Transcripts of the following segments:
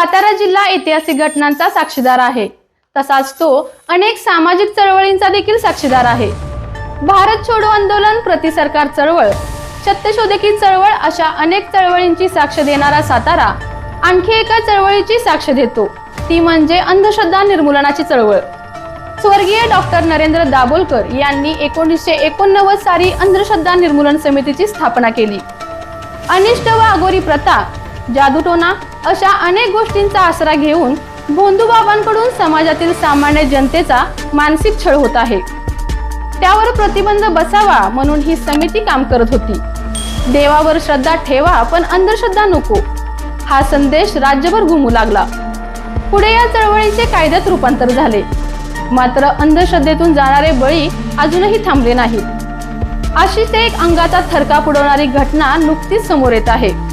सातारा जिल्हा ऐतिहासिक घटनांचा साक्षीदार आहे. तसाच तो अनेक सामाजिक चळवळींचा देखील साक्षीदार आहे. भारत छोडो आंदोलन प्रति सरकार चळवळ सत्यशोधकी चळवळ अशा अनेक चळवळींची साक्ष देणारा सातारा आणखी एका चळवळीची साक्ष देतो. ती म्हणजे अंधश्रद्धा निर्मूलनाची चळवळ. स्वर्गीय डॉक्टर नरेंद्र दाभोलकर यांनी एकोणीसशे एकोणनव्वद साली अंधश्रद्धा निर्मूलन समितीची स्थापना केली. अनिष्ट व अगोरी प्रथा जादूटोना अशा अनेक गोष्टींचा आसरा घेऊन भोंदूबाबांकडून समाजातील सामान्य जनतेचा मानसिक छळ होत आहे. त्यावर प्रतिबंध बसावा म्हणून ही समिती काम करत होती. देवावर श्रद्धा ठेवा पण अंधश्रद्धा नको. हा संदेश राज्यभर घुमू लागला. पुढे या चळवळीचे कायद्यात रूपांतर झाले. मात्र अंधश्रद्धेतून जाणारे बळी अजूनही थांबले नाहीत. अशीच एक अंगाचा थरकाप उडवणारी घटना नुकतीच समोर येत आहे.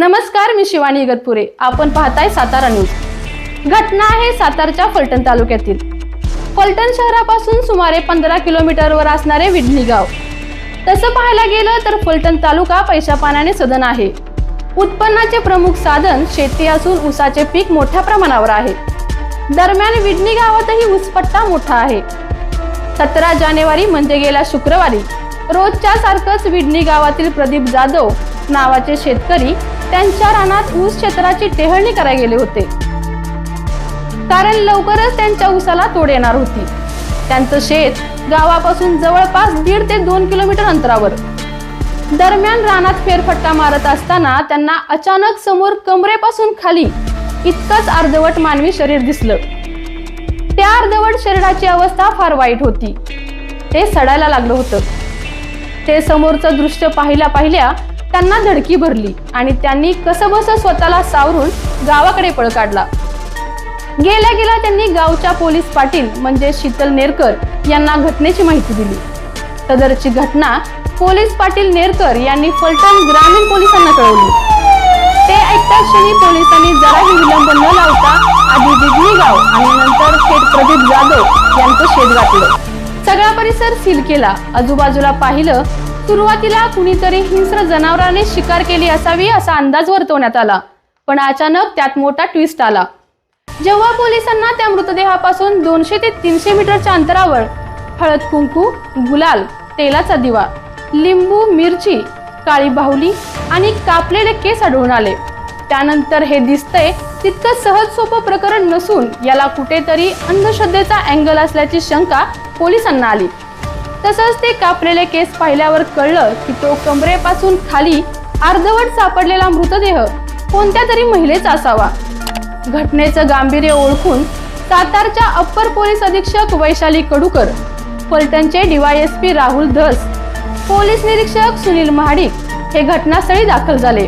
नमस्कार मी शिवानी इगतपुरे. आपण पाहताय सातारा न्यूज. घटना आहे सातारच्या फलटण तालुक्यातील. फलटण शहरापासून सुमारे पंधरा किलोमीटरवर असणारे विडणी गाव. तसं पाहायला गेलं तर फलटण तालुका पैशा पाण्याने सदन आहे. उत्पन्नाचे प्रमुख साधन शेती असून ऊसाचे पीक मोठ्या प्रमाणावर आहे. दरम्यान विडणी गावातही ऊसपट्टा मोठा आहे. सतरा जानेवारी म्हणजे गेल्या शुक्रवारी रोजच्या सारखंच विडणी गावातील प्रदीप जाधव नावाचे शेतकरी त्यांच्या रानात ऊस क्षेत्राची टेहळणी करायला गेले होते. कारण लवकरच त्यांच्या ऊसाला तोड येणार होती. त्यांचं शेत गावापासून जवळपास दीड ते दोन किलोमीटर अंतरावर. दरम्यान रानात फेरफटका मारत असताना त्यांना अचानक समोर कमरेपासून खाली इतकंच अर्धवट मानवी शरीर दिसलं. त्या अर्धवट शरीराची अवस्था फार वाईट होती. ते सडायला लागलं होतं. ते समोरचं दृश्य पाहिल्या पाहिल्या त्यांना धडकी भरली आणि त्यांनी कसबस स्वतःला सावरून गावाकडे पळ काढला. गेल्या गेल्या त्यांनी गावच्या पोलीस पाटील म्हणजे शीतल नेरकर यांना घटनेची माहिती दिली. सदरची घटना पोलीस पाटील नेरकर यांनी फलटण ग्रामीण पोलिसांना कळवली. ते ऐकताच क्षणी पोलिसांनी जराही विलंब न लावता आधी दिगणी गाव आणि नंतर थेट प्रदीप जाधव यांचं शेत गाठलं. सगळा परिसर सील केला. आजूबाजूला पाहिलं सुरुवातीला कुणीतरी हिंस्र जनावराने शिकार केली असावी असा अंदाज वर्तवण्यात आला. पण अचानक त्यात मोठा ट्विस्ट आला. जेव्हा पोलिसांना त्या मृतदेहापासून दोनशे ते तीनशे मीटरच्या अंतरावर हळद कुंकू गुलाल तेलाचा दिवा लिंबू मिरची काळी बाहुली आणि कापलेले केस आढळून आले. त्यानंतर हे दिसतंय तितकं सहज सोपं प्रकरण नसून याला कुठेतरी अंधश्रद्धेचा अँगल असल्याची शंका पोलिसांना आली. तसंच ते कापलेले केस पाहिल्यावर कळलं की तो कमरेपासून खाली अर्धवट सापडलेला मृतदेह कोणत्या तरी महिलेचा असावा. घटनेचं गांभीर्य ओळखून सातारच्या अप्पर पोलीस अधीक्षक वैशाली कडूकर फलटणचे डीवायएसपी राहुल धस पोलीस निरीक्षक सुनील महाडिक हे घटनास्थळी दाखल झाले.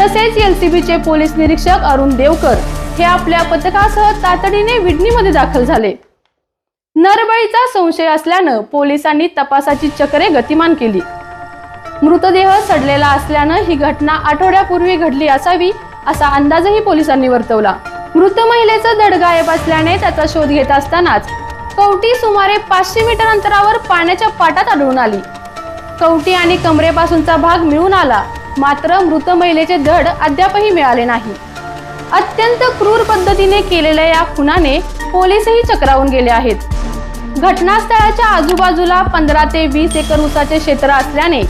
तसेच एलसीबीचे पोलीस निरीक्षक अरुण देवकर हे आपल्या पथकासह तातडीने विडणीमध्ये दाखल झाले. नरबळीचा संशय असल्यानं पोलिसांनी तपासाची चक्रे गतिमान केली. मृतदेह सडलेला असल्यानं ही घटना आठवड्यापूर्वी घडली असावी असा अंदाजही पोलिसांनी वर्तवला. मृत महिलेचं धड गायब असल्याने त्याचा शोध घेत असतानाच कवटी सुमारे पाचशे मीटर अंतरावर पाण्याच्या पाटात आढळून आली. कवटी आणि कमरेपासूनचा भाग मिळून आला मात्र मृत महिलेचे धड अद्यापही मिळाले नाही. अत्यंत क्रूर पद्धतीने केलेल्या या खुनाने पोलीसही चक्रावून गेले आहेत. घटनास्थळाच्या आजूबाजूला पंधरा ते वीस एकर ऊसाचे क्षेत्र असल्याने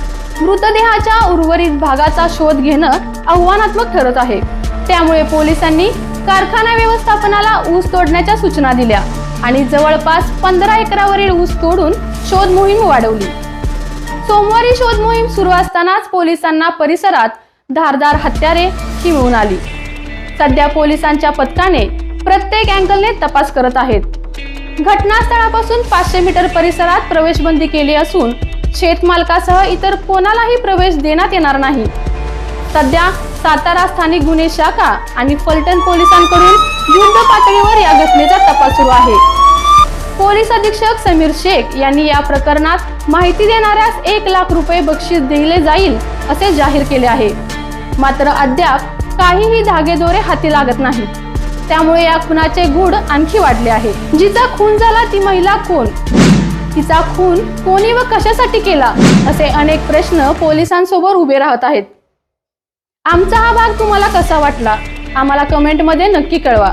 मृतदेहाच्या उर्वरित भागाचा शोध घेणं आव्हानात्मक ठरत आहे. त्यामुळे पोलिसांनी कारखाना व्यवस्थापनाला ऊस तोडण्याच्या सूचना दिल्या आणि जवळपास पंधरा एकरावरील ऊस तोडून शोध मोहीम वाढवली. सोमवारी शोध मोहीम सुरू असतानाच पोलिसांना परिसरात धारदार हत्यारे ही मिळून आली. सध्या पोलिसांच्या पथकाने प्रत्येक अँगलने तपास करत आहेत. घटनास्थळापासून पाचशे मीटर परिसरात प्रवेशबंदी केली असून शेतमालकासह इतर कोणालाही प्रवेश देण्यात येणार नाही. सध्या सातारा स्थानिक गुन्हे शाखा आणि फलटण पोलिसांकडून युद्ध पातळीवर या घटनेचा तपास सुरू आहे. पोलीस अधीक्षक समीर शेख यांनी या प्रकरणात माहिती देणाऱ्यास एक लाख रुपये बक्षीस दिले जाईल असे जाहीर केले आहे. मात्र अद्याप काहीही धागेदोरे हाती लागत नाहीत. त्यामुळे या खुनाचे गूढ आणखी वाढले आहे. जिचा खून झाला ती महिला कोण? तिचा खून कोणी व कशासाठी केला? असे अनेक प्रश्न पोलिसांसोबत उभे राहत आहेत. आमचा हा भाग तुम्हाला कसा वाटला? आम्हाला कमेंटमध्ये नक्की कळवा.